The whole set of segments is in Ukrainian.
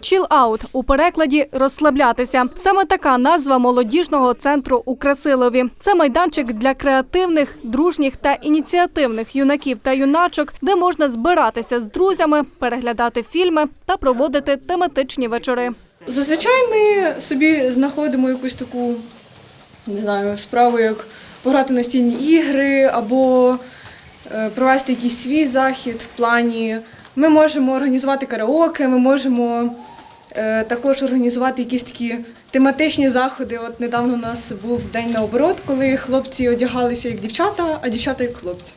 Chill Out у перекладі розслаблятися. Саме така назва молодіжного центру у Красилові. Це майданчик для креативних, дружніх та ініціативних юнаків та юначок, де можна збиратися з друзями, переглядати фільми та проводити тематичні вечори. Зазвичай ми собі знаходимо якусь таку, не знаю, справу, як пограти настільні ігри або е, провести якийсь свій захід в плані. Ми можемо організувати караоке, ми можемо е, також організувати якісь такі тематичні заходи. От недавно у нас був день наоборот, коли хлопці одягалися як дівчата, а дівчата як хлопці.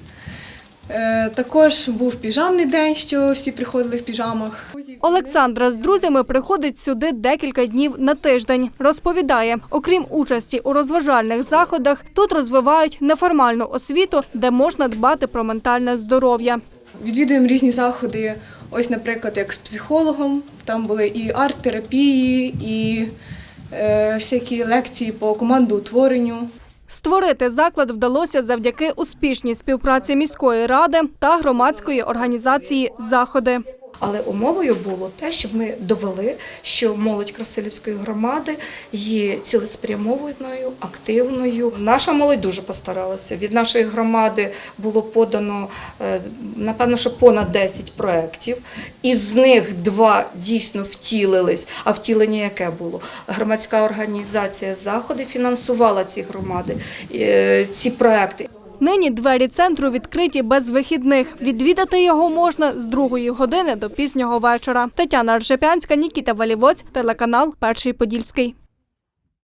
Е, Також був піжамний день, що всі приходили в піжамах. Олександра з друзями приходить сюди декілька днів на тиждень. Розповідає, окрім участі у розважальних заходах, тут розвивають неформальну освіту, де можна дбати про ментальне здоров'я. Відвідуємо різні заходи. Ось, наприклад, як з психологом. Там були і арт-терапії, і е, всякі лекції по командоутворенню. Створити заклад вдалося завдяки успішній співпраці міської ради та громадської організації Заходи. Але умовою було те, щоб ми довели, що молодь Красилівської громади є цілеспрямованою, активною. Наша молодь дуже постаралася. Від нашої громади було подано е, напевно, що понад 10 проєктів. Із них два дійсно втілились. А втілення яке було? Громадська організація заходи фінансувала ці громади, е, ці проекти. Нині двері центру відкриті без вихідних. Відвідати його можна з другої години до пізнього вечора. Тетяна Ржепянська, Нікіта Валівоць, телеканал Перший Подільський.